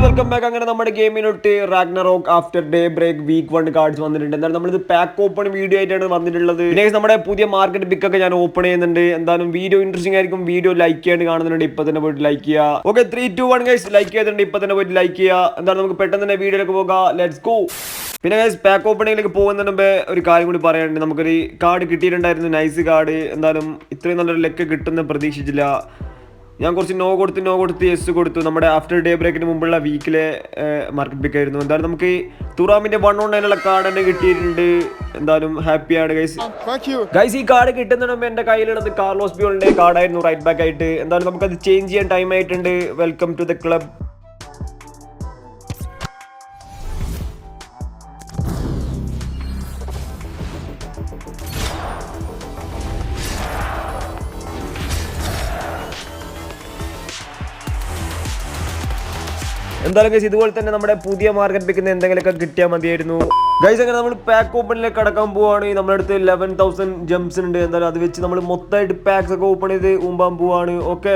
Welcome back അങ്ങനെ നമ്മുടെ ഗെയിമിനൊട്ട് Ragnarok after day break week one cards വന്നിട്ടുണ്ട്. എന്തായാലും നമ്മളിത് പാക്ക് ഓപ്പൺ വീഡിയോ ആയിട്ടാണ് വന്നിട്ടുള്ളത്. പിന്നെ നമ്മുടെ പുതിയ മാർക്കറ്റ് പിക്ക് ഒക്കെ ഞാൻ ഓപ്പൺ ചെയ്യുന്നുണ്ട്. എന്തായാലും വീഡിയോ ഇൻട്രസ്റ്റിംഗ് ആയിരിക്കും. വീഡിയോ ലൈക്ക് ചെയ്യാണ്ട് കാണുന്നുണ്ട്. ഇപ്പൊ തന്നെ പോയിട്ട് ലൈക്ക് ചെയ്യുക okay three two one guys like ചെയ്തിട്ടുണ്ട്. ഇപ്പൊ തന്നെ പോയിട്ട് ലൈക്ക് ചെയ്യുക എന്തായാലും നമുക്ക് പെട്ടെന്ന് തന്നെ വീഡിയോയിലേക്ക് പോകാം. ലെറ്റ്സ് ഗോ പിന്നെ ഗൈസ് പാക്ക് ഓപ്പണിംഗിലേക്ക് പോകുന്നതിന് മുമ്പേ ഒരു കാര്യം കൂടി പറയാനുണ്ട്. നമുക്കൊരു കാർഡ് കിട്ടിയിട്ടുണ്ടായിരുന്നു. നൈസ് കാർഡ് എന്തായാലും ഇത്രയും നല്ലൊരു ലക്ക് കിട്ടുന്ന പ്രതീക്ഷിച്ചില്ല. ഞാൻ കുറച്ച് നോ കൊടുത്ത് നോ കൊടുത്ത് യെസ് കൊടുത്തു. നമ്മുടെ ആഫ്റ്റർ ഡേ ബ്രേക്കിന് മുമ്പുള്ള വീക്കിലെ മാർക്കറ്റ് പിക്ക് ആയിരുന്നു. എന്തായാലും നമുക്ക് തുറാമിന്റെ വൺ ഓൺ നയനുള്ള കാർഡ് തന്നെ കിട്ടിയിട്ടുണ്ട്. എന്തായാലും ഹാപ്പിയാണ് ഗൈസ് ഗൈസ് ഈ കാർഡ് കിട്ടുന്നതിന് മുമ്പ് എന്റെ കയ്യിലുള്ളത് കാർലോസ് ബിയോളിന്റെ കാർഡായിരുന്നു റൈറ്റ് ബാക്ക് ആയിട്ട്. എന്തായാലും നമുക്കത് ചേഞ്ച് ചെയ്യാൻ ടൈം ആയിട്ടുണ്ട്. വെൽക്കം ടു ദ ക്ലബ് എന്തായാലും ഗൈസ് ഇതുപോലെ തന്നെ നമ്മുടെ പുതിയ മാർക്കറ്റ് പിക്കുന്ന എന്തെങ്കിലുമൊക്കെ കിട്ടിയാൽ മതിയായിരുന്നു. ഗൈസ് അങ്ങനെ നമ്മൾ പാക്ക് ഓപ്പണിലേക്ക് കടക്കാൻ പോവാണ്. നമ്മുടെ അടുത്ത് ലെവൻ തൗസൻഡ് ജംസ് ഉണ്ട്. എന്തായാലും അത് വെച്ച് നമ്മൾ മൊത്തമായിട്ട് പാക്സ് ഒക്കെ ഓപ്പൺ ചെയ്ത് ഊമ്പാൻ പോവാണ്. Okay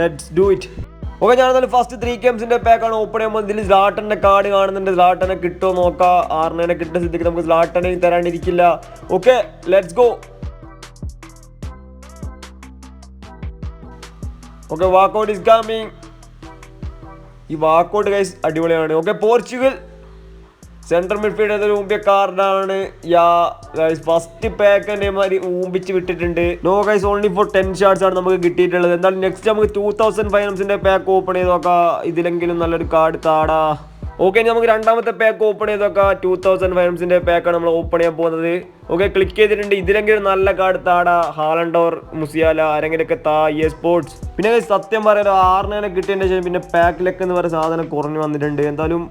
let's do it okay ഞാൻ എന്നാലും ഫസ്റ്റ് ത്രീ ഗെയിംസിന്റെ പാക്കാണ് ഓപ്പൺ ചെയ്യുമ്പോൾ ഇതിൽ സ്ലാട്ടന്റെ കാർഡ് കാണുന്നുണ്ട്. സ്ലാട്ടനെ കിട്ടുമോ നോക്കാം. ആറിനെ കിട്ടുന്ന സ്ഥിതിക്ക് നമുക്ക് സ്ലാട്ടനെയും തരാണ്ടിരിക്കില്ല okay let's go okay walkout is coming ഈ വാക്കൗട്ട് ഗൈസ് അടിപൊളിയാണ്. ഓക്കെ പോർച്ചുഗൽ സെൻട്രൽ മിഡ്ഫീൽഡ് എന്നൊരു ഊമ്പിയ കാർഡാണ്. യാ ഗൈസ് ഫസ്റ്റ് പാക്ക് തന്നെ മാതിരി ഊമ്പിച്ച് വിട്ടിട്ടുണ്ട്. No guys only four ten shards ആണ് നമുക്ക് കിട്ടിയിട്ടുള്ളത്. എന്തായാലും നെക്സ്റ്റ് നമുക്ക് ടൂ തൗസൻഡ് ഫൈനൽസിന്റെ പാക്ക് ഓപ്പൺ ചെയ്ത് നോക്കാം. ഇതിലെങ്കിലും നല്ലൊരു കാർഡ് താടാ. ഓക്കെ നമുക്ക് രണ്ടാമത്തെ പാക്ക് ഓപ്പൺ ചെയ്ത് നോക്കാം ടൂ തൗസൻഡ് ഫൈനൽസിന്റെ പാക്കാണ് നമ്മൾ ഓപ്പൺ ചെയ്യാൻ പോകുന്നത്. ഓക്കെ ക്ലിക്ക് ചെയ്തിട്ടുണ്ട്. ഇതിലെങ്കിലും നല്ല കാർഡ് താടാ ഹാലൻഡോർ മുസിയാല ആരെങ്കിലൊക്കെ താ ഇ സ്പോർട്സ് പിന്നെ സത്യം പറയാലോ ആറിനെ കിട്ടിയതിന് ശേഷം പിന്നെ പാക്കിലൊക്കെ എന്ന് പറയുന്ന സാധനം കുറഞ്ഞു വന്നിട്ടുണ്ട്. എന്തായാലും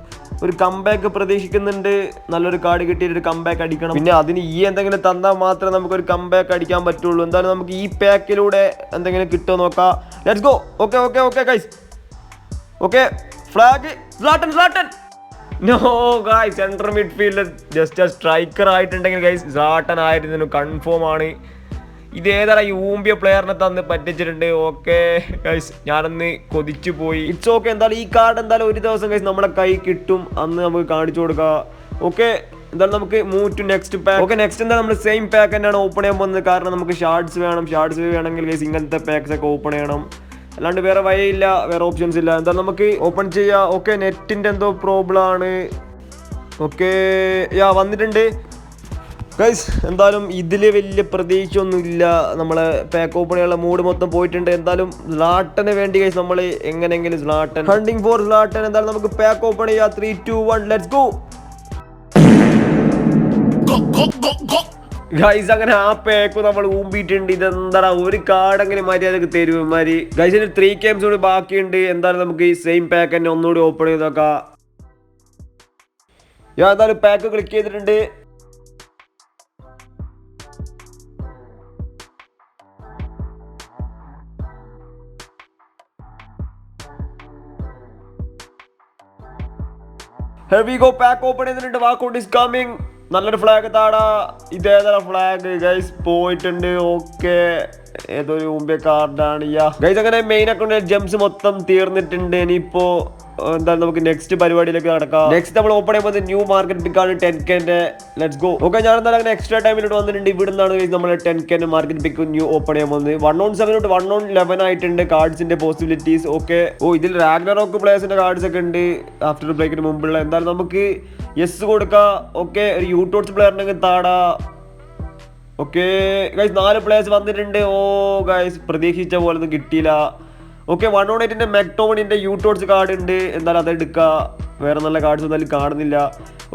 ഒരു കംബാക്ക് പ്രതീക്ഷിക്കുന്നുണ്ട്. നല്ലൊരു കാർഡ് കിട്ടിയിട്ട് ഒരു കംബാക്ക് അടിക്കണം. പിന്നെ അതിന് ഈ എന്തെങ്കിലും തന്നാൽ മാത്രമേ നമുക്ക് ഒരു കംബാക്ക് അടിക്കാൻ പറ്റുള്ളൂ. എന്തായാലും നമുക്ക് ഈ പാക്കിലൂടെ എന്തെങ്കിലും കിട്ടുമോ നോക്കാം. Let's go okay okay okay guys okay flag Zlatan Zlatan no guy central midfield just striker ആയിട്ടുണ്ടെങ്കിൽ ഗൈസ് സ്ലാട്ടൻ ആയിരുന്നു കൺഫേം ആണ്. ഇത് ഏതാ ഈ ഊമ്പിയ പ്ലെയറിനെ തന്ന് പറ്റിച്ചിട്ടുണ്ട്. ഓക്കെ ഗൈസ് ഞാനന്ന് കൊതിച്ചു പോയി. ഇറ്റ്സ് ഓക്കെ എന്തായാലും ഈ കാർഡ് എന്തായാലും ഒരു ദിവസം ഗൈസ് നമ്മുടെ കൈ കിട്ടും. അന്ന് നമുക്ക് കാണിച്ചു കൊടുക്കാം. ഓക്കെ എന്തായാലും നമുക്ക് move to next pack okay next എന്താ നമ്മൾ സെയിം പാക്ക് തന്നെയാണ് ഓപ്പൺ ചെയ്യാൻ പോകുന്നത്. കാരണം നമുക്ക് ഷാർട്സ് വേണം. ഷാർട്സ് വേണമെങ്കിൽ ഗൈസ് ഇങ്ങനത്തെ പാക്സ് ഒക്കെ ഓപ്പൺ ചെയ്യണം. അല്ലാണ്ട് വേറെ വഴിയില്ല വേറെ ഓപ്ഷൻസ് ഇല്ല. എന്താ നമുക്ക് ഓപ്പൺ ചെയ്യാം. ഓക്കെ നെറ്റിന്റെ എന്തോ പ്രോബ്ലം ആണ്. ഓക്കെ യാ വന്നിട്ടുണ്ട്. ഗൈസ് എന്തായാലും ഇതിൽ വലിയ പ്രതീക്ഷയൊന്നുമില്ല. നമ്മളെ പാക്ക് ഓപ്പൺ ചെയ്യാനുള്ള മൂഡ് മൊത്തം പോയിട്ടുണ്ട്. എന്തായാലും സ്ലാട്ടന് വേണ്ടി ഗൈസ് നമ്മൾ എങ്ങനെയെങ്കിലും സ്ലാട്ടൻ ഹണ്ടിങ് ഫോർ സ്ലാട്ടൻ എന്തായാലും നമുക്ക് പാക്ക് ഓപ്പൺ ചെയ്യാം. Three two one let's go guys അങ്ങനെ ആ പേക്ക് നമ്മൾ ഊമ്പിയിട്ടുണ്ട്. ഇതെന്താ ഒരു കാർഡെങ്കിലും അങ്ങനെ മര്യാദയ്ക്ക് തരും? ഗൈസ് ഗൈസിന് ത്രീ ഗെയിംസ് കൂടി ബാക്കിയുണ്ട്. എന്തായാലും നമുക്ക് ഈ സെയിം പാക്ക് തന്നെ ഒന്നുകൂടി ഓപ്പൺ ചെയ്ത് നോക്കാം. ഞാൻ എന്തായാലും പാക്ക് ക്ലിക്ക് ചെയ്തിട്ടുണ്ട്. ഹെവി ഗോ പാക്ക് ഓപ്പൺ ചെയ്തിട്ടുണ്ട്. വാക്കൗട്ട് ഇസ് കമ്മിങ് നല്ലൊരു ഫ്ലാഗ് താടാ. ഇതേതര ഫ്ലാഗ് ഗൈസ് പോയിട്ടുണ്ട്. ഓക്കെ ഏതൊരു മുമ്പേ കാർഡാണ് യാ. ഗൈസ് അങ്ങനെ മെയിൻ അക്കൗണ്ടിൽ ജംസ് മൊത്തം തീർന്നിട്ടുണ്ട്. ഇനിയിപ്പോ എന്തായാലും നമുക്ക് നെക്സ്റ്റ് പരിപാടിയിലേക്ക് നടക്കാം. നെക്സ്റ്റ് നമ്മൾ ഓപ്പൺ ചെയ്യുമ്പോൾ ന്യൂ മാർക്കറ്റ് പിക്കാണ് ടെൻ കെന്റെ ലെറ്റ്സ് ഗോ ഓക്കെ ഞാൻ എന്തായാലും അങ്ങനെ എക്സ്ട്രാ ടൈമിലോട്ട് വന്നിട്ടുണ്ട്. ഇവിടെ നിന്നാണ് നമ്മൾ ടെൻ കെന്റെ മാർക്കറ്റ് പിക്ക് ന്യൂ ഓപ്പൺ ചെയ്യാൻ പോകുന്നത്. വൺ ഓൺ സെവൻ തൊട്ട് വൺ ഓൺ ലെവൻ ആയിട്ടുണ്ട് കാർഡ്സിന്റെ പോസിബിലിറ്റീസ് ഓക്കെ ഓ ഇതിൽ റാഗ്നറോക്ക് പ്ലേയേഴ്സിന്റെ കാർഡ്സ് ഒക്കെ ഉണ്ട്. ആഫ്റ്റർ ബ്രേക്കിന് മുമ്പുള്ള. എന്തായാലും നമുക്ക് യെസ് കൊടുക്കാം. ഓക്കെ ഒരു യൂട്ടോട്സ് പ്ലെയറിനെ താടാ. ഓക്കെ ഗൈസ് നാല് പ്ലേയേഴ്സ് വന്നിട്ടുണ്ട്. ഓ ഗൈസ് പ്രതീക്ഷിച്ച പോലെ ഒന്നും കിട്ടിയില്ല ഓക്കെ വൺ ഓൺ എയ്റ്റിന്റെ മെക്ടോമണിന്റെ യൂട്ടോട്സ് കാർഡ് ഉണ്ട്. എന്തായാലും അതെടുക്കുക വേറെ നല്ല കാർഡ്സ് എന്തായാലും കാണുന്നില്ല.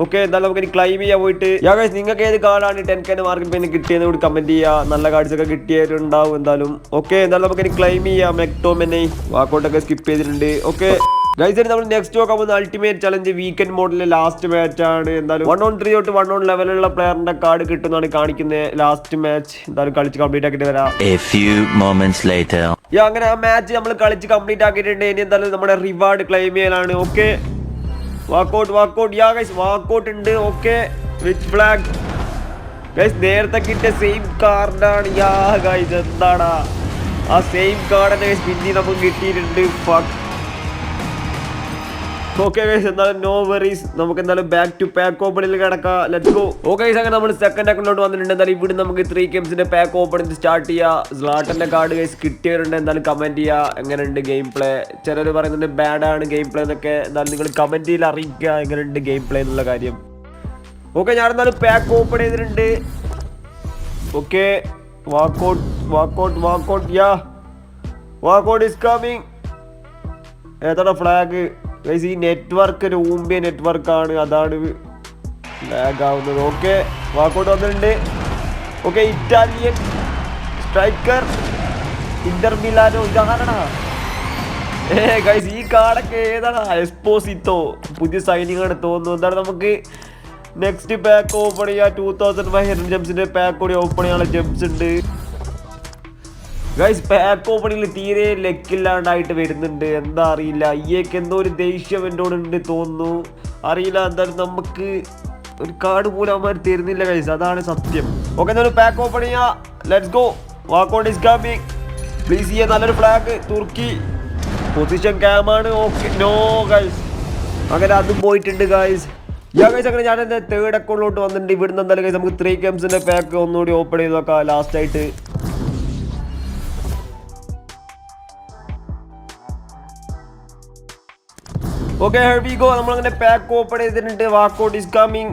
ഓക്കെ എന്തായാലും നമുക്ക് ഇനി ക്ലൈം ചെയ്യാൻ പോയിട്ട്. യാ ഗൈസ് നിങ്ങൾക്ക് ഏത് കാർഡാണ് ടെൻ കെ മാർക്കറ്റ് പിന്നെ കിട്ടിയെന്ന് കൂടി കമന്റ് ചെയ്യുക നല്ല കാർഡ്സ് ഒക്കെ കിട്ടിയിട്ടുണ്ടാവും എന്തായാലും. ഓക്കെ എന്തായാലും നമുക്ക് ഇനി ക്ലൈം ചെയ്യാം. മെക്ടോമെന്നെ വാക്കൗട്ടൊക്കെ സ്കിപ്പ് ചെയ്തിട്ടുണ്ട്. ഓക്കെ ഗൈസ് നമ്മൾ നെക്സ്റ്റ് നോക്കാൻ പോകുന്ന അൾട്ടിമേറ്റ് ചലഞ്ച് വീക്കെൻഡ് മോഡിലെ ലാസ്റ്റ് മാച്ച് ആണ്. എന്തായാലും വൺ ഓൺ ത്രീ തൊട്ട് വൺ ഓൺ ലെവലുള്ള പ്ലെയറിന്റെ കാർഡ് കിട്ടുന്നതാണ് കാണിക്കുന്നത് ലാസ്റ്റ് മാച്ച് എന്തായാലും കളിച്ച് കംപ്ലീറ്റ് ആക്കിയിട്ട് വരാം. അങ്ങനെ ആ മാച്ച് നമ്മൾ കളിച്ച് കംപ്ലീറ്റ് ആക്കിയിട്ടുണ്ട്. ഇനി എന്തായാലും നമ്മുടെ റിവാർഡ് ക്ലെയിം ചെയ്യാനാണ് okay walkout walkout yeah guys walkout ഉണ്ട്. ഓക്കെ വിച്ച് ഫ്ലാഗ് ഗൈസ് നേരത്തെ കിട്ടിയ സെയിം കാർഡാണ് യാ ഗൈസ് എന്താടാ? ആ സെയിം കാർഡ് തന്നെ ഗൈസ് പിന്നെ നമുക്ക് കിട്ടിയിട്ടുണ്ട്. ഫക്ക് ഓക്കെ ഗൈസ് എന്തായാലും നോ വെറീസ് നമുക്ക് എന്തായാലും ബാക്ക് ടു പാക്ക് ഓപ്പണിൽ കിടക്കാം. ലെറ്റ്സ് ഗോ ഓക്കെ ഗൈസ് അങ്ങനെ നമ്മൾ സെക്കൻഡ് അക്കൗണ്ടിലോട്ട് വന്നിട്ടുണ്ട്. എന്തായാലും ഇവിടെ നമുക്ക് ത്രീ ഗെയിംസിന്റെ പാക്ക് ഓപ്പണിൽ സ്റ്റാർട്ട് ചെയ്യുക സ്ലാട്ടന്റെ കാർഡ് ഗൈസ് കിട്ടിയവരുണ്ട്. എന്തായാലും കമന്റ് ചെയ്യുക എങ്ങനെയുണ്ട് ഗെയിം പ്ലേ ചിലർ പറയുന്നുണ്ട് ബാഡ് ആണ് ഗെയിം പ്ലേ എന്നൊക്കെ. എന്തായാലും നിങ്ങൾ കമന്റിൽ അറിയിക്കുക എങ്ങനെയുണ്ട് ഗെയിം പ്ലേ എന്നുള്ള കാര്യം. ഓക്കെ ഞാൻ എന്തായാലും പാക്ക് ഓപ്പൺ ചെയ്തിട്ടുണ്ട്. Okay walkout walkout walkout yeah walkout is coming ഏതാണ് ഫ്ലാഗ് ഈ നെറ്റ്വർക്ക് ഒരു ഊമ്പിയ നെറ്റ്വർക്കാണ് അതാണ് ലാഗ് ആവുന്നത്. ഓക്കെ വാക്കൗട്ട് വന്നിട്ടുണ്ട്. Okay Italian striker Inter Milano ഇതാണടാ ഏ ഗൈസ് ഈ കാർഡൊക്കെ ഏതാണ്? എസ്പോസിത്തോ പുതിയ സൈനിങ് ആണ് തോന്നുന്നു. എന്താണ് നമുക്ക് നെക്സ്റ്റ് പാക്ക് ഓപ്പൺ ചെയ്യാം ടൂ തൗസൻഡ് ഫൈവ് ഹൺഡ്രഡ് ജംസിന്റെ പാക്ക് കൂടി ഓപ്പൺ ചെയ്യാനുള്ള ജംസ് ഉണ്ട്. ഗൈസ് പാക്ക് ഓപ്പണിംഗിൽ തീരെ ലെക്കില്ലാണ്ടായിട്ട് വരുന്നുണ്ട്. എന്താ അറിയില്ല. ഈയൊക്കെ എന്തോ ഒരു ദേഷ്യം എന്നോട് ഉണ്ട് തോന്നുന്നു. അറിയില്ല എന്തായാലും നമുക്ക് ഒരു കാർഡ് പോലും അവന്മാർ തരുന്നില്ല ഗൈസ് അതാണ് സത്യം. ഓക്കെ എന്തായാലും പാക്ക് ഓപ്പൺ ചെയ്യാം. Let's go walkout is coming please ചെയ്യാൻ നല്ലൊരു ഫ്ലാഗ് തുർക്കി. പൊസിഷൻ ക്യാമാണ് ഓക്കെ നോ ഗൈസ് അങ്ങനെ അതും പോയിട്ടുണ്ട് ഗൈസ് യാ ഗൈസ് അങ്ങനെ ഞാൻ എന്റെ തേർഡ് അക്കൗണ്ടിലോട്ട് വന്നിട്ടുണ്ട്. ഇവിടുന്ന് എന്തായാലും ഗൈസ് നമുക്ക് ത്രീ ഗെയിംസിന്റെ പാക്ക് ഒന്നുകൂടി ഓപ്പൺ ചെയ്ത് നോക്കാം. ലാസ്റ്റ് ഓക്കെ ഗോ നമ്മളങ്ങനെ പാക്ക് ഓപ്പൺ ചെയ്തിട്ടുണ്ട്. വാക്കൗട്ട് ഇസ് കമ്മിങ്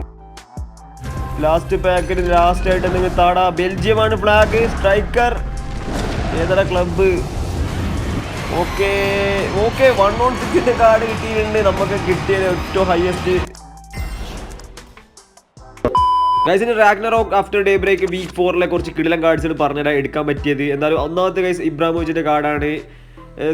ലാസ്റ്റ് പാക്കിൽ ലാസ്റ്റ് ആയിട്ട് നിങ്ങൾ താടാ? ബെൽജിയമാണ് ഫ്ലാഗ് സ്ട്രൈക്കർ ഏതാ club okay okay one on സിക്സിന്റെ card കിട്ടിയിട്ടുണ്ട്. നമുക്ക് കിട്ടിയത് ഏറ്റവും highest ഗൈസിന് Ragnarok after day break week ഫോറിലെ കുറച്ച് കിടിലം കാർഡ്സ് പറഞ്ഞുതരാൻ എടുക്കാൻ പറ്റിയത്. എന്നാലും ഒന്നാമത്തെ ഗൈസ് ഇബ്രാഹിമോവിച്ചിന്റെ കാർഡാണ്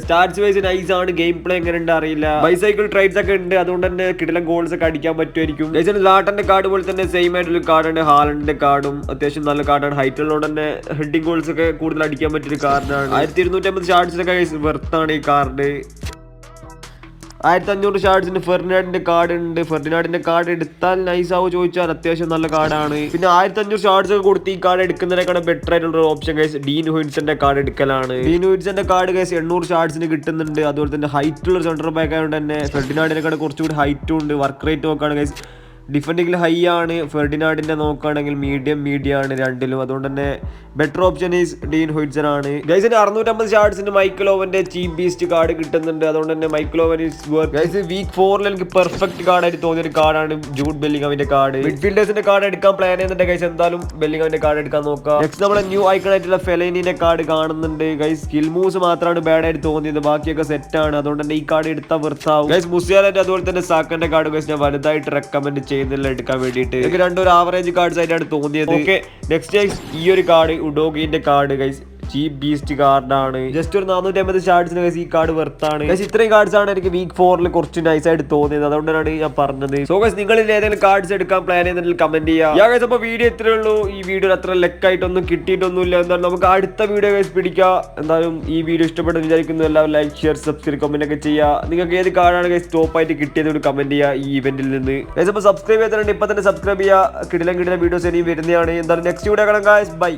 സ്റ്റാർട്സ് വൈസ് നൈസ് ആണ്. ഗെയിം പ്ലേ എങ്ങനെ ഉണ്ട് അറിയില്ല. ബൈസൈക്കിൾ ട്രൈഡ്സ് ഒക്കെ ഉണ്ട്. അതുകൊണ്ട് തന്നെ കിടിലം ഗോൾസ് ഒക്കെ അടിക്കാൻ പറ്റുമായിരിക്കും. ലാട്ടന്റെ കാർഡ് പോലെ തന്നെ സെയിം ആയിട്ടുള്ള കാർഡാണ് ഹാലൻഡിന്റെ കാർഡും അത്യാവശ്യം നല്ല കാർഡാണ് ഹൈറ്റ് ഉള്ളതുകൊണ്ട് തന്നെ ഹെഡിങ് ഗോൾസ് ഒക്കെ കൂടുതൽ അടിക്കാൻ പറ്റിയൊരു കാർഡാണ് ആയിരത്തി ഇരുന്നൂറ്റമ്പത് ഒക്കെ വെർത്താണ് ഈ കാർഡ് ആയിരത്തി അഞ്ഞൂറ് ഷാർട്സിന് ഫെർഡിനാഡിന്റെ കാർഡ് ഉണ്ട്. ഫെർഡിനാഡിന്റെ കാർഡ് എടുത്താൽ നൈസ് ആവോ ചോദിച്ചാൽ അത്യാവശ്യം നല്ല കാർഡാണ് പിന്നെ ആയിരത്തി അഞ്ഞൂറ് ഷാർട്സ് ഒക്കെ കൊടുത്ത് ഈ കാർഡ് എടുക്കുന്നതിനേക്കാളും ബെറ്റർ ആയിട്ടുള്ള ഒരു ഓപ്ഷൻ കേസ് ഡീൻ ഹുയിൻസിന്റെ കാർഡ് എടുക്കലാണ്. ഡീൻ ഹുയിൻസിന്റെ കാർഡ് കേസ് എണ്ണൂറ് ഷാർട്സിന് കിട്ടുന്നുണ്ട്. അതുപോലെ തന്നെ ഹൈറ്റ് ഉള്ള സെന്റർ ബാക്ക് ആയതുകൊണ്ട് തന്നെ ഫെർഡിനാഡിനെക്കാൾ കുറച്ചുകൂടി ഹൈറ്റും ഉണ്ട്. വർക്ക് റേറ്റ് നോക്കുകയാണ് ഗൈസ് ഡിഫൻഡിങ്ങിൽ ഹൈ ആണ് ഫെർഡിനാഡിന്റെ നോക്കുകയാണെങ്കിൽ മീഡിയം മീഡിയം ആണ് രണ്ടിലും. അതുകൊണ്ട് തന്നെ better option is Dean Huijsen ആണ്. ഗൈസിന് അറുന്നൂറ്റമ്പത് ഷാർട്സിന് മൈക്കിൾ ചീപ്പ് ബീസ്റ്റ് കാർഡ് കിട്ടുന്നുണ്ട്. അതുകൊണ്ട് തന്നെ Michael Owen is guys week ഫോറിൽ എനിക്ക് പെർഫെക്റ്റ് കാർഡായിട്ട് തോന്നിയ ഒരു കാർഡാണ് ജൂഡ് ബെല്ലിംഗാമിന്റെ കാർഡ് മിഡ്ഫീൽഡേഴ്സിന്റെ കാർഡ് എടുക്കാൻ പ്ലാൻ ചെയ്യുന്നുണ്ട് ഗൈസ് എന്തായാലും ബെല്ലിംഗാമിന്റെ കാർഡ് എടുക്കാൻ നോക്കാം. നെക്സ്റ്റ് നമ്മുടെ ന്യൂ ഐക്കൺ ആയിട്ടുള്ള ഫെലൈനിന്റെ കാർഡ് കാണുന്നുണ്ട്. ഗൈസ് സ്കിൽ മൂവ്സ് മാത്രമാണ് ബാഡ് ആയിട്ട് തോന്നിയത്. ബാക്കിയൊക്കെ സെറ്റാണ് അതുകൊണ്ട് തന്നെ ഈ കാർഡ് എടുത്താൽ വൃത്താവും ഗൈസ് മുസിയാലിന്റെ അതുപോലെ തന്നെ സാക്കന്റെ കാർഡ് ഗൈസ് ഞാൻ വലുതായിട്ട് റെക്കമെൻഡ് ചെയ്യുന്നില്ല എടുക്കാൻ വേണ്ടിയിട്ട്. എനിക്ക് രണ്ടൊരു ആവറേജ് കാർഡ്സ് ആയിട്ടാണ് തോന്നിയത്. ഓക്കെ നെക്സ്റ്റ് ഗൈസ് ഈ ഒരു കാർഡ് ഉഡോഗിന്റെ കാർഡ് ഗൈസ് ചീപ്പ് ബീസ്റ്റ് കാർഡാണ് ജസ്റ്റ് ഒരു നാനൂറ്റി അമ്പത് ഷാർട്സിന് കഴിച്ച് ഈ കാർഡ് വെർത്താണ് ഇത്രയും കാർഡ്സ് ആണ് എനിക്ക് വീക്ക് ഫോറിൽ കുറച്ച് നൈസ് ആയിട്ട് തോന്നിയത്. അതുകൊണ്ടാണ് ഞാൻ പറഞ്ഞത്. സോ ഗസ് നിങ്ങളിൽ ഏതെങ്കിലും കാർഡ്സ് എടുക്കാൻ പ്ലാൻ ചെയ്യുന്നതിൽ കമന്റ് ചെയ്യാം. കഴിച്ചപ്പോ അപ്പോൾ വീഡിയോ ഇത്രേ ഉള്ളൂ. ഈ വീഡിയോ അത്ര ലെക്കായിട്ടൊന്നും കിട്ടിയിട്ടൊന്നുമില്ല. എന്തായാലും നമുക്ക് അടുത്ത വീഡിയോ ഗൈസ് പിടിക്കാം. എന്തായാലും ഈ വീഡിയോ ഇഷ്ടപ്പെട്ടു വിചാരിക്കുന്നു. എല്ലാവരും ലൈക്ക് ഷെയർ സബ്സ്ക്രൈബ് കമന്റ് ഒക്കെ ചെയ്യുക നിങ്ങൾക്ക് ഏത് കാർഡാണ് ഗൈസ് ടോപ്പ് ആയിട്ട് കിട്ടിയത് ഒരു കമന്റ് ചെയ്യുക ഈ ഇവന്റിൽ നിന്ന്. ഗൈസ് അപ്പോൾ സബ്സ്ക്രൈബ് ചെയ്തിട്ടുണ്ട് ഇപ്പൊ തന്നെ സബ്സ്ക്രൈബ് ചെയ്യുക കിടിലം കിടിലം വീഡിയോസ് ഇനിയും വരുന്നതാണ്. എന്തായാലും നെക്സ്റ്റ് വീഡിയോ കാണാം ഗൈസ് ബൈ